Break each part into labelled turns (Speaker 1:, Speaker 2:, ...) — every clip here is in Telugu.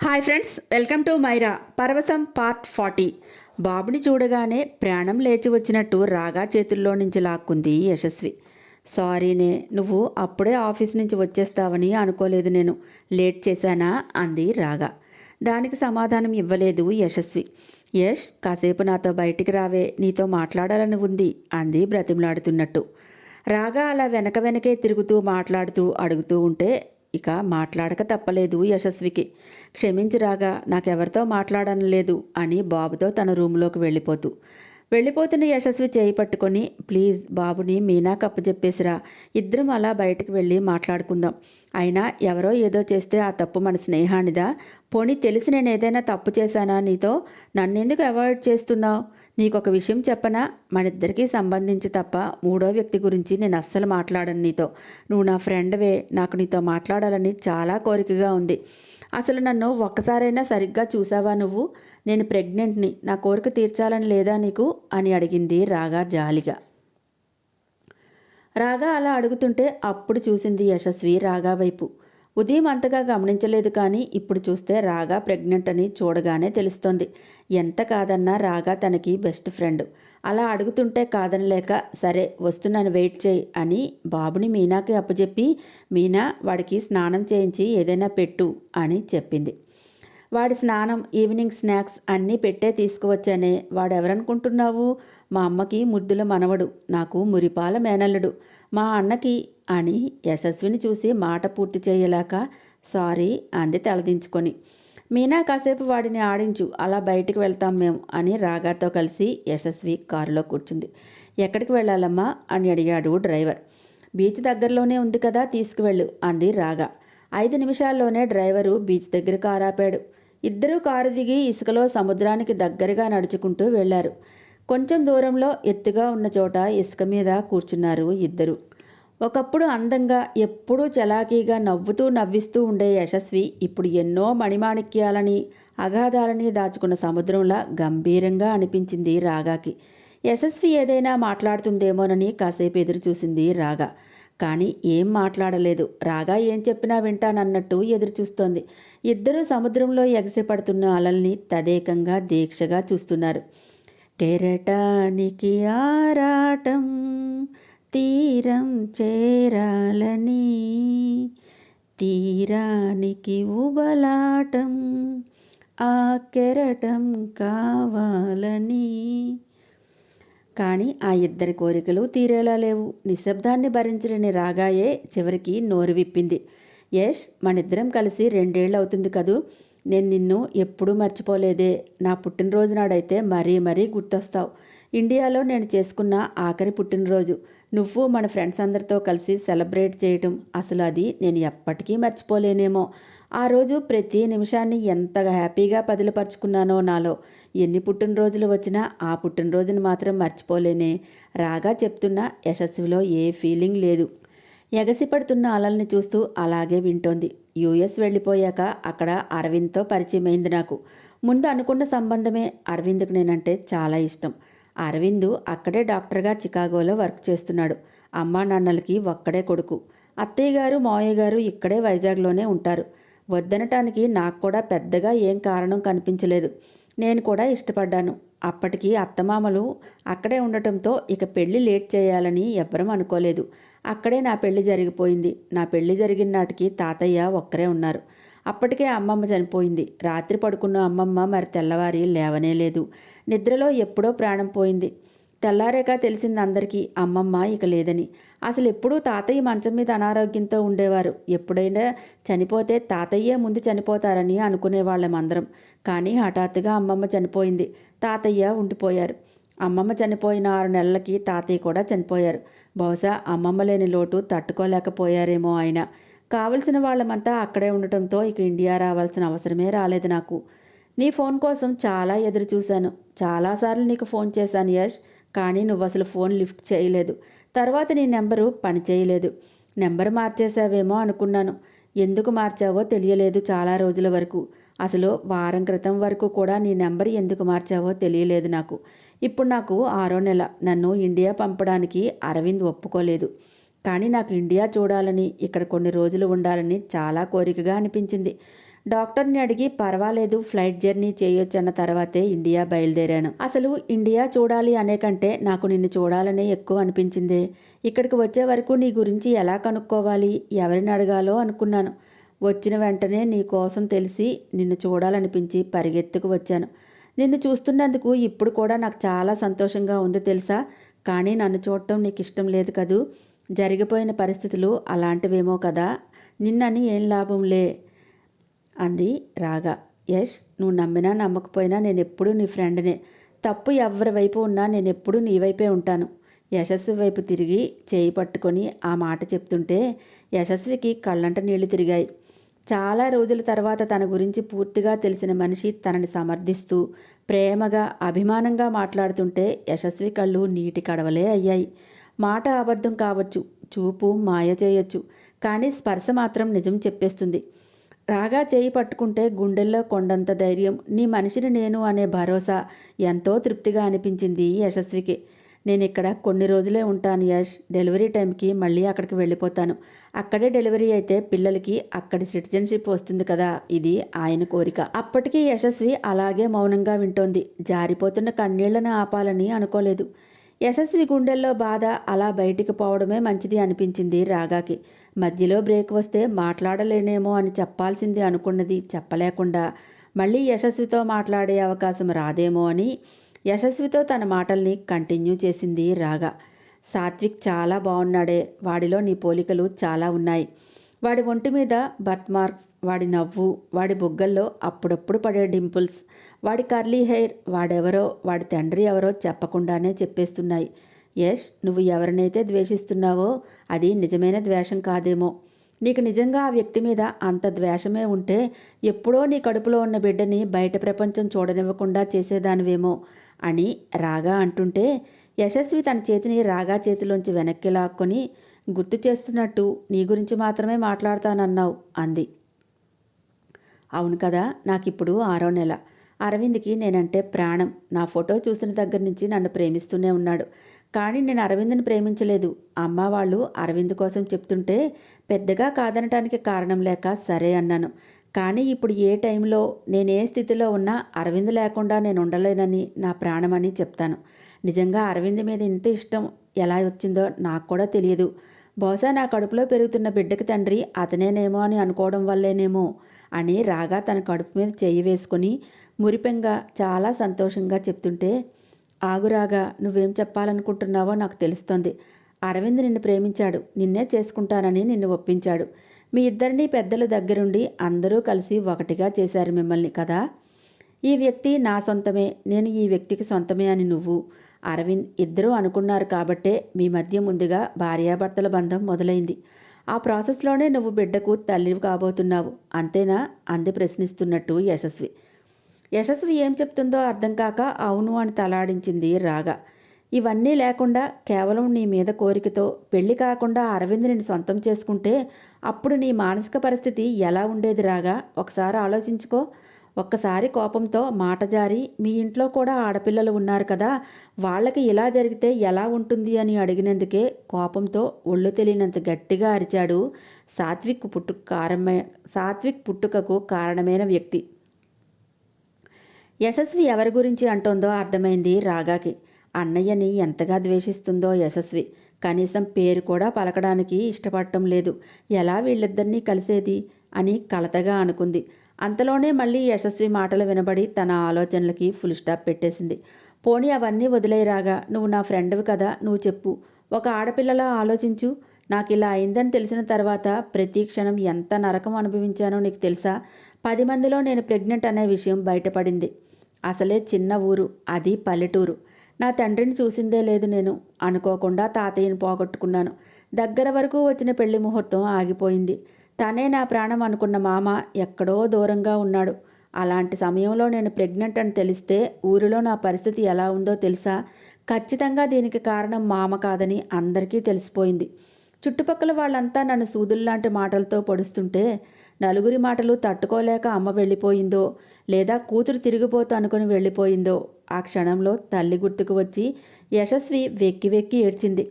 Speaker 1: Hi friends welcome to Maira Paravasam part forty బాబుని చూడగానే ప్రాణం లేచి వచ్చినట్టు రాగా చేతుల్లో నుంచి లాక్కుంది యశస్వి. సారీనే నువ్వు అప్పుడే ఆఫీస్ నుంచి వచ్చేస్తావని అనుకోలేదు నేను. లేట్ చేశానా? అంది రాగా. దానికి సమాధానం ఇవ్వలేదు యశస్వి. యష్ కాసేపు నాతో బయటికి రావే నీతో మాట్లాడాలని ఉంది అంది బ్రతిమలాడుతున్నట్టు. రాగా అలా వెనక వెనకే తిరుగుతూ మాట్లాడుతూ అడుగుతూ ఉంటే ఇక మాట్లాడక తప్పలేదు యశస్వికి. క్షమించి రాగా నాకెవరితో మాట్లాడనలేదు అని బాబుతో తన రూమ్లోకి వెళ్ళిపోతూ. వెళ్ళిపోతున్న యశస్వి చేయి పట్టుకొని ప్లీజ్ బాబుని మీనా కప్పు చెప్పేసిరా. ఇద్దరం అలా బయటకు వెళ్ళి మాట్లాడుకుందాం. అయినా ఎవరో ఏదో చేస్తే ఆ తప్పు మన స్నేహానిదా? పోనీ తెలిసి నేను ఏదైనా తప్పు చేశానా నీతో? నన్నెందుకు అవాయిడ్ చేస్తున్నావు? నీకు ఒక విషయం చెప్పనా? మనిద్దరికీ సంబంధించి తప్ప మూడో వ్యక్తి గురించి నేను అస్సలు మాట్లాడను నీతో. నువ్వు నా ఫ్రెండ్వే. నాకు నీతో మాట్లాడాలని చాలా కోరికగా ఉంది. అసలు నన్ను ఒక్కసారైనా సరిగ్గా చూసావా నువ్వు? నేను ప్రెగ్నెంట్ని. నా కోరిక తీర్చాలని లేదా నీకు? అని అడిగింది రాగా జాలిగా. రాగా అలా అడుగుతుంటే అప్పుడు చూసింది యశస్వి రాగా వైపు. ఉదయం అంతగా గమనించలేదు కానీ ఇప్పుడు చూస్తే రాగా ప్రెగ్నెంట్ అని చూడగానే తెలుస్తోంది. ఎంత కాదన్నా రాగా తనకి బెస్ట్ ఫ్రెండ్. అలా అడుగుతుంటే కాదనలేక సరే వస్తున్నాను వెయిట్ చేయి అని బాబుని మీనాకి అప్పచెప్పి మీనా వాడికి స్నానం చేయించి ఏదైనా పెట్టు అని చెప్పింది. వాడి స్నానం ఈవినింగ్ స్నాక్స్ అన్నీ పెట్టే తీసుకువచ్చానే. వాడెవరనుకుంటున్నావు? మా అమ్మకి ముద్దుల మనవడు. నాకు మురిపాల మేనల్లుడు. మా అన్నకి అని యశస్విని చూసి మాట పూర్తి చేయలేక సారీ అంది తలదించుకొని. మీనా కాసేపు వాడిని ఆడించు అలా బయటికి వెళ్తాం మేము అని రాగాతో కలిసి యశస్వి కారులో కూర్చుంది. ఎక్కడికి వెళ్ళాలమ్మా? అని అడిగాడు డ్రైవర్. బీచ్ దగ్గరలోనే ఉంది కదా తీసుకువెళ్ళు అంది రాగా. ఐదు నిమిషాల్లోనే డ్రైవరు బీచ్ దగ్గర కారు ఆపాడు ఇద్దరూ కారు దిగి ఇసుకలో సముద్రానికి దగ్గరగా నడుచుకుంటూ వెళ్ళారు కొంచెం దూరంలో ఎత్తుగా ఉన్న చోట ఇసుక మీద కూర్చున్నారు ఇద్దరు. ఒకప్పుడు అందంగా ఎప్పుడూ చలాకీగా నవ్వుతూ నవ్విస్తూ ఉండే యశస్వి ఇప్పుడు ఎన్నో మణిమాణిక్యాలని అగాధాలని దాచుకున్న సముద్రంలా గంభీరంగా అనిపించింది రాగాకి. యశస్వి ఏదైనా మాట్లాడుతుందేమోనని కాసేపు ఎదురు చూసింది రాగా. కానీ ఏం మాట్లాడలేదు. రాగా ఏం చెప్పినా వింటానన్నట్టు ఎదురు చూస్తోంది. ఇద్దరూ సముద్రంలో ఎగసిపడుతున్న అలల్ని తదేకంగా దీక్షగా చూస్తున్నారు. కెరటానికి ఆరాటం తీరం చేరాలని తీరానికి ఉబలాటం ఆ కెరటం కావాలని. కానీ ఆ ఇద్దరి కోరికలు తీరేలా లేవు. నిశ్శబ్దాన్ని భరించలేని రాగాయే చివరికి నోరు విప్పింది. యష్ మనిద్దరం కలిసి రెండేళ్ళు అవుతుంది కదూ? నేను నిన్ను ఎప్పుడూ మర్చిపోలేదే. నా పుట్టినరోజు నాడైతే మరీ మరీ గుర్తొస్తావు. ఇండియాలో నేను చేసుకున్న ఆఖరి పుట్టినరోజు. నువ్వు మన ఫ్రెండ్స్ అందరితో కలిసి సెలబ్రేట్ చేయటం అసలు అది నేను ఎప్పటికీ మర్చిపోలేనేమో. ఆ రోజు ప్రతి నిమిషాన్ని ఎంతగా హ్యాపీగా పదిలపరుచుకున్నానో నాలో. ఎన్ని పుట్టినరోజులు వచ్చినా ఆ పుట్టినరోజుని మాత్రం మర్చిపోలేనే. రాగా చెప్తున్న యశస్విలో ఏ ఫీలింగ్ లేదు. ఎగసిపడుతున్న అలల్ని చూస్తూ అలాగే వింటోంది. యూఎస్ వెళ్ళిపోయాక అక్కడ అరవింద్తో పరిచయమైంది నాకు. ముందు అనుకున్న సంబంధమే అరవింద్కు నేనంటే చాలా ఇష్టం. అరవింద్ అక్కడే డాక్టర్గా చికాగోలో వర్క్ చేస్తున్నాడు. అమ్మా నాన్నలకి ఒక్కడే కొడుకు. అత్తయ్య గారు మావయ్య గారు ఇక్కడే వైజాగ్లోనే ఉంటారు. వద్దనటానికి నాకు కూడా పెద్దగా ఏం కారణం కనిపించలేదు. నేను కూడా ఇష్టపడ్డాను. అప్పటికి అత్తమామలు అక్కడే ఉండటంతో ఇక పెళ్ళి లేట్ చేయాలని ఎవ్వరం అనుకోలేదు. అక్కడే నా పెళ్ళి జరిగిపోయింది. నా పెళ్ళి జరిగిన నాటికి తాతయ్య ఒక్కరే ఉన్నారు. అప్పటికే అమ్మమ్మ చనిపోయింది. రాత్రి పడుకున్న అమ్మమ్మ మరి తెల్లవారి లేవనే లేదు. నిద్రలో ఎప్పుడో ప్రాణం పోయింది. తెల్లారేక తెలిసింది అందరికీ అమ్మమ్మ ఇక లేదని. అసలు ఎప్పుడూ తాతయ్య మంచం మీద అనారోగ్యంతో ఉండేవారు. ఎప్పుడైనా చనిపోతే తాతయ్యే ముందు చనిపోతారని అనుకునేవాళ్ళం అందరం. కానీ హఠాత్తుగా అమ్మమ్మ చనిపోయింది. తాతయ్య ఉండిపోయారు. అమ్మమ్మ చనిపోయిన ఆరు నెలలకి తాతయ్య కూడా చనిపోయారు. బహుశా అమ్మమ్మ లేని లోటు తట్టుకోలేకపోయారేమో ఆయన. కావలసిన వాళ్ళమంతా అక్కడే ఉండటంతో ఇక ఇండియా రావాల్సిన అవసరమే రాలేదు నాకు. నీ ఫోన్ కోసం చాలా ఎదురు చూశాను. చాలాసార్లు నీకు ఫోన్ చేశాను యష్ కానీ నువ్వు అసలు ఫోన్ లిఫ్ట్ చేయలేదు. తర్వాత నీ నెంబరు పనిచేయలేదు నెంబర్ మార్చేసావేమో అనుకున్నాను. ఎందుకు మార్చావో తెలియలేదు చాలా రోజుల వరకు. అసలు వారం క్రితం వరకు కూడా నీ నెంబర్ ఎందుకు మార్చావో తెలియలేదు నాకు. ఇప్పుడు నాకు ఆరో నెల. నన్ను ఇండియా పంపడానికి అరవింద్ ఒప్పుకోలేదు. కానీ నాకు ఇండియా చూడాలని ఇక్కడ కొన్ని రోజులు ఉండాలని చాలా కోరికగా అనిపించింది. డాక్టర్ని అడిగి పర్వాలేదు ఫ్లైట్ జర్నీ చేయొచ్చన్న తర్వాతే ఇండియా బయలుదేరాను. అసలు ఇండియా చూడాలి అనే కంటే నాకు నిన్ను చూడాలనే ఎక్కువ అనిపించింది. ఇక్కడికి వచ్చే వరకు నీ గురించి ఎలా కనుక్కోవాలి? ఎవరిని అడగాలో అనుకున్నాను. వచ్చిన వెంటనే నీ కోసం తెలిసి నిన్ను చూడాలనిపించి పరిగెత్తుకు వచ్చాను. నిన్ను చూస్తున్నందుకు ఇప్పుడు కూడా నాకు చాలా సంతోషంగా ఉంది తెలుసా? కానీ నన్ను చూడటం నీకు ఇష్టం లేదు కదూ? జరిగిపోయిన పరిస్థితులు అలాంటివేమో కదా. నిన్నని ఏం లాభంలే? అంది రాగా. యష్ నువ్వు నమ్మినా నమ్మకపోయినా నేను ఎప్పుడూ నీ ఫ్రెండ్నే. తప్పు ఎవరి వైపు ఉన్నా నేను ఎప్పుడూ నీ వైపే ఉంటాను. యశస్వి వైపు తిరిగి చేయి పట్టుకొని ఆ మాట చెప్తుంటే యశస్వికి కళ్ళంట నీళ్ళు తిరిగాయి. చాలా రోజుల తర్వాత తన గురించి పూర్తిగా తెలిసిన మనిషి తనని సమర్థిస్తూ ప్రేమగా అభిమానంగా మాట్లాడుతుంటే యశస్వి కళ్ళు నీటి కడవలే అయ్యాయి. మాట అబద్ధం కావచ్చు చూపు మాయ చేయొచ్చు కానీ స్పర్శ మాత్రం నిజం చెప్పేస్తుంది. రాగా చేయి పట్టుకుంటే గుండెల్లో కొండంత ధైర్యం నీ మనిషిని నేను అనే భరోసా ఎంతో తృప్తిగా అనిపించింది యశస్వికి. నేను ఇక్కడ కొన్ని రోజులే ఉంటాను యష్ డెలివరీ టైంకి మళ్ళీ అక్కడికి వెళ్ళిపోతాను. అక్కడే డెలివరీ అయితే పిల్లలకి అక్కడి సిటిజన్షిప్ వస్తుంది కదా ఇది ఆయన కోరిక. అప్పటికీ యశస్వి అలాగే మౌనంగా వింటోంది. జారిపోతున్న కన్నీళ్ళను ఆపాలని అనుకోలేదు. యశస్వి గుండెల్లో బాధ అలా బయటికి పోవడమే మంచిది అనిపించింది రాగాకి. మధ్యలో బ్రేక్ వస్తే మాట్లాడలేనేమో అని చెప్పాల్సింది అనుకున్నది చెప్పలేకుండా మళ్ళీ యశస్వితో మాట్లాడే అవకాశం రాదేమో అని యశస్వితో తన మాటల్ని కంటిన్యూ చేసింది రాగా. సాత్విక్ చాలా బాగున్నాడే వాడిలో నీ పోలికలు చాలా ఉన్నాయి. వాడి ఒంటి మీద బర్త్ మార్క్స్ వాడి నవ్వు వాడి బుగ్గల్లో అప్పుడప్పుడు పడే డింపుల్స్ వాడి కర్లీ హెయిర్ వాడెవరో వాడి తండ్రి ఎవరో చెప్పకుండానే చెప్పేస్తున్నాయి. యష్ నువ్వు ఎవరినైతే ద్వేషిస్తున్నావో అది నిజమైన ద్వేషం కాదేమో. నీకు నిజంగా ఆ వ్యక్తి మీద అంత ద్వేషమే ఉంటే ఎప్పుడో నీ కడుపులో ఉన్న బిడ్డని బయట ప్రపంచం చూడనివ్వకుండా చేసేదానివేమో అని రాగా అంటుంటే యశస్వి తన చేతిని రాగా చేతిలోంచి వెనక్కి లాక్కొని గుర్తు చేస్తున్నట్టు నీ గురించి మాత్రమే మాట్లాడతానన్నావు అంది. అవును కదా నాకిప్పుడు ఆరో నెల. అరవింద్కి నేనంటే ప్రాణం. నా ఫోటో చూసిన దగ్గర నుంచి నన్ను ప్రేమిస్తూనే ఉన్నాడు. కానీ నేను అరవింద్ని ప్రేమించలేదు. అమ్మ వాళ్ళు అరవింద్ కోసం చెప్తుంటే పెద్దగా కాదనటానికి కారణం లేక సరే అన్నాను. కానీ ఇప్పుడు ఏ టైంలో నేను ఏ స్థితిలో ఉన్నా అరవింద్ లేకుండా నేను ఉండలేనని నా ప్రాణమని చెప్తాను. నిజంగా అరవింద్ మీద ఇంత ఇష్టం ఎలా వచ్చిందో నాకు కూడా తెలియదు. బహుశా నా కడుపులో పెరుగుతున్న బిడ్డకి తండ్రి అతనేనేమో అని అనుకోవడం వల్లేనేమో అని రాగా తన కడుపు మీద చేయి వేసుకొని మురిపెంగా చాలా సంతోషంగా చెప్తుంటే ఆగురాగా నువ్వేం చెప్పాలనుకుంటున్నావో నాకు తెలుస్తోంది. అరవింద్ నిన్ను ప్రేమించాడు. నిన్నే చేసుకుంటానని నిన్ను ఒప్పించాడు. మీ ఇద్దరిని పెద్దల దగ్గరుండి అందరూ కలిసి ఒకటిగా చేశారు మిమ్మల్ని కదా? ఈ వ్యక్తి నా సొంతమే. నేను ఈ వ్యక్తికి సొంతమే అని నువ్వు అరవింద్ ఇద్దరూ అనుకున్నారు కాబట్టే మీ మధ్య ముందుగా భార్యాభర్తల బంధం మొదలైంది. ఆ ప్రాసెస్లోనే నువ్వు బిడ్డకు తల్లివి కాబోతున్నావు. అంతేనా? అంది ప్రశ్నిస్తున్నట్టు యశస్వి. యశస్వి ఏం చెప్తుందో అర్థం కాక అవును అని తలాడించింది రాగా. ఇవన్నీ లేకుండా కేవలం నీ మీద కోరికతో పెళ్ళి కాకుండా అరవింద్ నిన్ను సొంతం చేసుకుంటే అప్పుడు నీ మానసిక పరిస్థితి ఎలా ఉండేది రాగా? ఒకసారి ఆలోచించుకో. ఒక్కసారి కోపంతో మాట జారి మీ ఇంట్లో కూడా ఆడపిల్లలు ఉన్నారు కదా వాళ్ళకి ఇలా జరిగితే ఎలా ఉంటుంది? అని అడిగినందుకే కోపంతో ఒళ్ళు తెలియనంత గట్టిగా అరిచాడు సాత్విక్ పుట్టు కారమే సాత్విక్ పుట్టుకకు కారణమైన వ్యక్తి. యశస్వి ఎవరి గురించి అంటోందో అర్థమైంది రాగాకి. అన్నయ్యని ఎంతగా ద్వేషిస్తుందో యశస్వి. కనీసం పేరు కూడా పలకడానికి ఇష్టపడటం లేదు. ఎలా వీళ్ళిద్దరినీ కలిసేది? అని కలతగా అనుకుంది. అంతలోనే మళ్ళీ యశస్వి మాటలు వినబడి తన ఆలోచనలకి ఫుల్ స్టాప్ పెట్టేసింది. పోనీ అవన్నీ వదిలేరాగా నువ్వు నా ఫ్రెండ్వి కదా నువ్వు చెప్పు. ఒక ఆడపిల్లలా ఆలోచించు. నాకు ఇలా అయిందని తెలిసిన తర్వాత ప్రతి క్షణం ఎంత నరకం అనుభవించానో నీకు తెలుసా? పది మందిలో నేను ప్రెగ్నెంట్ అనే విషయం బయటపడింది. అసలే చిన్న ఊరు అది పల్లెటూరు. నా తండ్రిని చూసిందే లేదు నేను. అనుకోకుండా తాతయ్యని పోగొట్టుకున్నాను. దగ్గర వరకు వచ్చిన పెళ్ళి ముహూర్తం ఆగిపోయింది. తనే నా ప్రాణం అనుకున్న మామ ఎక్కడో దూరంగా ఉన్నాడు. అలాంటి సమయంలో నేను ప్రెగ్నెంట్ అని తెలిస్తే ఊరిలో నా పరిస్థితి ఎలా ఉందో తెలుసా? ఖచ్చితంగా దీనికి కారణం మామ కాదని అందరికీ తెలిసిపోయింది. చుట్టుపక్కల వాళ్ళంతా నన్ను సూదుల్లాంటి మాటలతో పొడుస్తుంటే నలుగురి మాటలు తట్టుకోలేక అమ్మ వెళ్ళిపోయిందో లేదా కూతురు తిరిగిపోతూ అనుకుని వెళ్ళిపోయిందో ఆ క్షణంలో తల్లి గుర్తుకు వచ్చి యశస్వి వెక్కి వెక్కి ఏడ్చింది.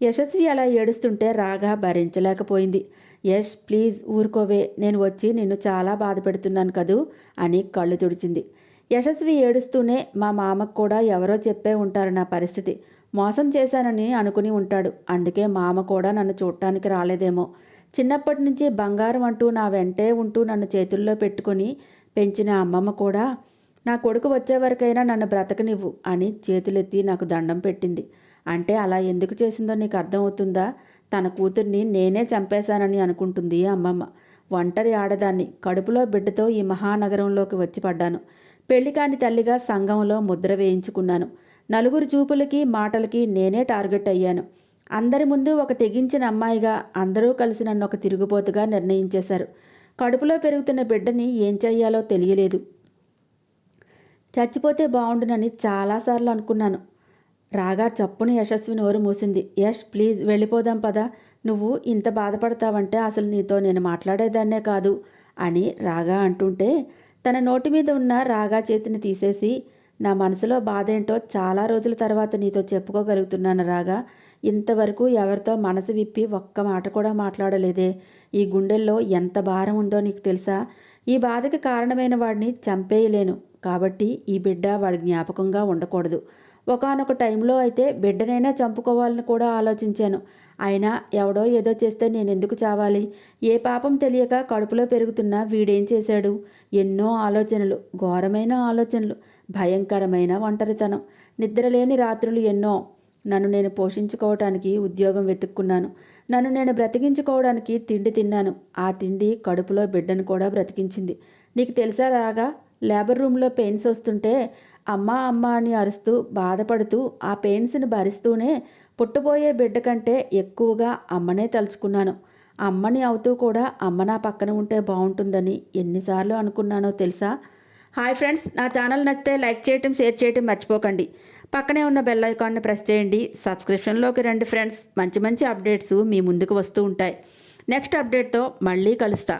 Speaker 1: యశస్వి అలా ఏడుస్తుంటే రాగా భరించలేకపోయింది. యష్ ప్లీజ్ ఊరుకోవే. నేను వచ్చి నిన్ను చాలా బాధ పెడుతున్నాను కదూ అని కళ్ళు తుడిచింది. యశస్వి ఏడుస్తూనే మా మామకు కూడా ఎవరో చెప్పే ఉంటారు నా పరిస్థితి. మోసం చేశానని అనుకుని ఉంటాడు. అందుకే మామ కూడా నన్ను చూడటానికి రాలేదేమో. చిన్నప్పటి నుంచి బంగారం అంటూ నా వెంటే ఉంటూ నన్ను చేతుల్లో పెట్టుకొని పెంచిన అమ్మమ్మ కూడా నా కొడుకు వచ్చేవరకైనా నన్ను బ్రతకనివ్వు అని చేతులెత్తి నాకు దండం పెట్టింది. అంటే అలా ఎందుకు చేసిందో నీకు అర్థమవుతుందా? తన కూతుర్ని నేనే చంపేశానని అనుకుంటుంది అమ్మమ్మ. ఒంటరి ఆడదాన్ని కడుపులో బిడ్డతో ఈ మహానగరంలోకి వచ్చి పడ్డాను. పెళ్ళి కాని తల్లిగా సంఘంలో ముద్ర వేయించుకున్నాను. నలుగురు చూపులకి మాటలకి నేనే టార్గెట్ అయ్యాను. అందరి ముందు ఒక తెగించిన అమ్మాయిగా అందరూ కలిసి నన్ను ఒక తిరుగుబోతుగా నిర్ణయించేశారు. కడుపులో పెరుగుతున్న బిడ్డని ఏం చెయ్యాలో తెలియలేదు. చచ్చిపోతే బాగుండునని చాలాసార్లు అనుకున్నాను. రాగా చప్పుని యశస్వి నోరు మూసింది. యష్ ప్లీజ్ వెళ్ళిపోదాం పదా. నువ్వు ఇంత బాధపడతావంటే అసలు నీతో నేను మాట్లాడేదాన్నే కాదు అని రాగా అంటుంటే తన నోటి మీద ఉన్న రాగా చేతిని తీసేసి నా మనసులో బాధ ఏంటో చాలా రోజుల తర్వాత నీతో చెప్పుకోగలుగుతున్నాను రాగా. ఇంతవరకు ఎవరితో మనసు విప్పి ఒక్క మాట కూడా మాట్లాడలేదే. ఈ గుండెల్లో ఎంత భారం ఉందో నీకు తెలుసా? ఈ బాధకి కారణమైన వాడిని చంపేయలేను. కాబట్టి ఈ బిడ్డ వాడి జ్ఞాపకంగా ఉండకూడదు. ఒకనొక టైంలో అయితే బిడ్డనైనా చంపుకోవాలని కూడా ఆలోచించాను. అయినా ఎవడో ఏదో చేస్తే నేను ఎందుకు చావాలి? ఏ పాపం తెలియక కడుపులో పెరుగుతున్న వీడేం చేశాడు? ఎన్నో ఆలోచనలు ఘోరమైన ఆలోచనలు భయంకరమైన ఒంటరితనం నిద్రలేని రాత్రులు ఎన్నో. నన్ను నేను పోషించుకోవటానికి ఉద్యోగం వెతుక్కున్నాను. నన్ను నేను బ్రతికించుకోవడానికి తిండి తిన్నాను. ఆ తిండి కడుపులో బిడ్డను కూడా బ్రతికించింది. నీకు తెలిసా రాగా లేబర్ రూమ్లో పెయిన్స్ వస్తుంటే అమ్మా అమ్మ అని అరుస్తూ బాధపడుతూ ఆ పెయిన్స్ని భరిస్తూనే పుట్టబోయే బిడ్డ కంటే ఎక్కువగా అమ్మనే తలుచుకున్నాను. అమ్మని అవుతూ కూడా అమ్మ నా పక్కన ఉంటే బాగుంటుందని ఎన్నిసార్లు అనుకున్నానో తెలుసా? హాయ్ ఫ్రెండ్స్ నా ఛానల్ నచ్చితే లైక్ చేయటం షేర్ చేయటం మర్చిపోకండి. పక్కనే ఉన్న బెల్ ఐకాన్ని ప్రెస్ చేయండి. సబ్స్క్రిప్షన్లోకి రండి ఫ్రెండ్స్. మంచి మంచి అప్డేట్స్ మీ ముందుకు వస్తూ ఉంటాయి. నెక్స్ట్ అప్డేట్తో మళ్ళీ కలుస్తా.